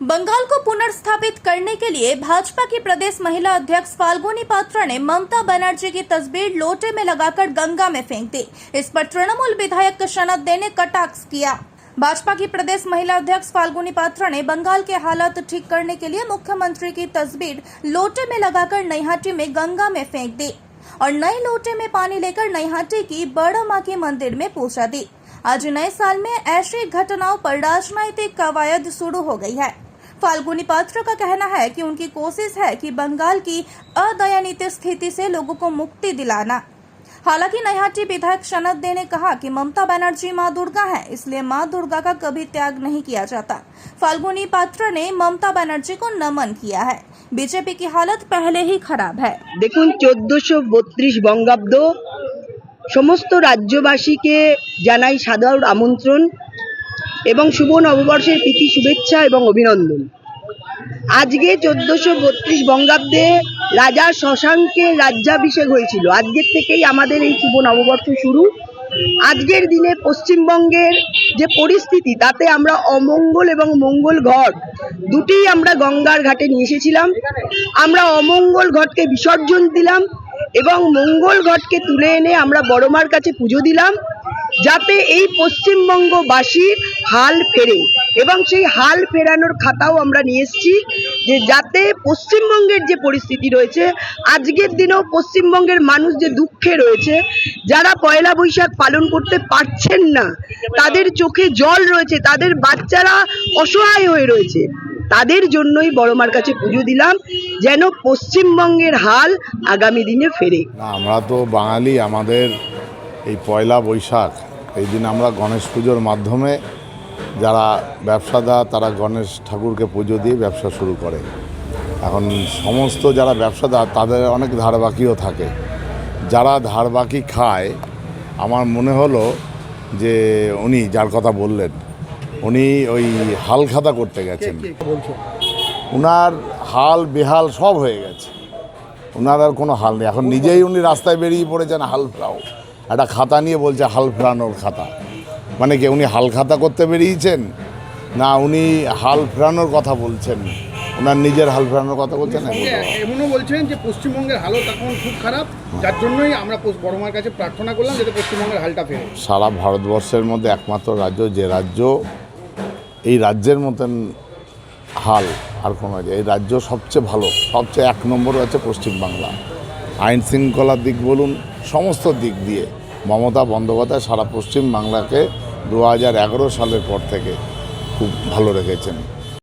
बंगाल को पुनर्स्थापित करने के लिए भाजपा की प्रदेश महिला अध्यक्ष फाल्गुनी पात्रा ने ममता बनर्जी की तस्वीर लोटे में लगाकर गंगा में फेंक दी। इस पर तृणमूल विधायक शनद दे ने कटाक्ष किया। भाजपा की प्रदेश महिला अध्यक्ष फाल्गुनी पात्रा ने बंगाल के हालात ठीक करने के लिए मुख्यमंत्री की तस्वीर लोटे में लगाकर नैहाटी में गंगा में फेंक दी और नए लोटे में पानी लेकर नैहाटी की बड़ा माँ के मंदिर में पूजा दी। आज नए साल में ऐसी घटनाओं पर राजनीतिक कवायद शुरू हो गई है। फाल्गुनी पात्र का कहना है कि उनकी कोशिश है कि बंगाल की अदयनीय स्थिति से लोगों को मुक्ति दिलाना हालांकि नैहाटी विधायक सनद दे ने कहा कि ममता बनर्जी मां दुर्गा है इसलिए मां दुर्गा का कभी त्याग नहीं किया जाता फाल्गुनी पात्र ने ममता बनर्जी को नमन किया है बीजेपी की हालत पहले ही खराब है দেখুন চোদ্দোশো বত্রিশ বঙ্গাব্দ সমস্ত রাজ্যবাসীকে জানাই সাদর আমন্ত্রণ এবং শুভ নববর্ষের প্রীতি, শুভেচ্ছা এবং অভিনন্দন। আজকে চোদ্দোশো বত্রিশ বঙ্গাব্দে রাজা শশাঙ্কের রাজ্যাভিষেক হয়েছিল। আজকের থেকেই আমাদের এই শুভ নববর্ষ শুরু। আজকের দিনে পশ্চিমবঙ্গের যে পরিস্থিতি, তাতে আমরা অমঙ্গল এবং মঙ্গল ঘট দুটিই আমরা গঙ্গার ঘাটে নিয়ে এসেছিলাম। আমরা অমঙ্গল ঘটকে বিসর্জন দিলাম এবং মঙ্গল ঘটকে তুলে এনে আমরা বড়মার কাছে পুজো দিলাম। যাতে এই পশ্চিমবঙ্গবাসীর হাল ফেরে। এবং সেই হাল ফেরানোর খাতাও আমরা নিয়ে এসেছি যে যাতে পশ্চিমবঙ্গের যে পরিস্থিতি রয়েছে, আজকের দিনেও পশ্চিমবঙ্গের মানুষ যে দুঃখে রয়েছে, যারা পয়লা বৈশাখ পালন করতে পারছেন না, তাদের চোখে জল রয়েছে, তাদের বাচ্চারা অসহায় হয়ে রয়েছে। তাদের জন্যই বড়মার কাছে পুজো দিলাম, যেন পশ্চিমবঙ্গের হাল আগামী দিনে ফেরে। আমরা তো বাঙালি, আমাদের এই পয়লা বৈশাখ, এই দিন আমরা গণেশ পুজোর মাধ্যমে যারা ব্যবসাদার তারা গণেশ ঠাকুরকে পুজো দিয়ে ব্যবসা শুরু করে। এখন সমস্ত যারা ব্যবসাদার তাদের অনেক ধারবাকিও থাকে। যারা ধারবাকি খায় আমার মনে হলো যে উনি যার কথা বললেন উনি ওই হাল খাতা করতে গেছেন। উনার হাল বেহাল সব হয়ে গেছে। ওনার আর কোনো হাল নেই। এখন নিজেই উনি রাস্তায় বেরিয়ে পড়েছেন হাল ফেরাও। একটা খাতা নিয়ে বলছে হাল ফেরানোর খাতা। মানে কি উনি হাল খাতা করতে বেরিয়েছেন? না উনি হাল ফেরানোর কথা বলছেন। ওনার নিজের হাল ফেরানোর কথা বলছেন? এমনও বলছেন যে পশ্চিমবঙ্গের হালত এখন খুব খারাপ যার জন্যই আমরা বড়মার কাছে প্রার্থনা করলাম যাতে পশ্চিমবঙ্গের হালটা ফেরে। সারা ভারতবর্ষের মধ্যে একমাত্র রাজ্য যে রাজ্য এই রাজ্যের মতন হাল আর কোনো এই রাজ্য সবচেয়ে ভালো সবচেয়ে এক নম্বর আছে পশ্চিমবাংলা। আইন শৃঙ্খলার দিক বলুন সমস্ত দিক দিয়ে। মমতা বন্দ্যোপাধ্যায় সারা পশ্চিম বাংলাকে দু হাজার এগারো সালের পর থেকে খুব ভালো রেখেছেন।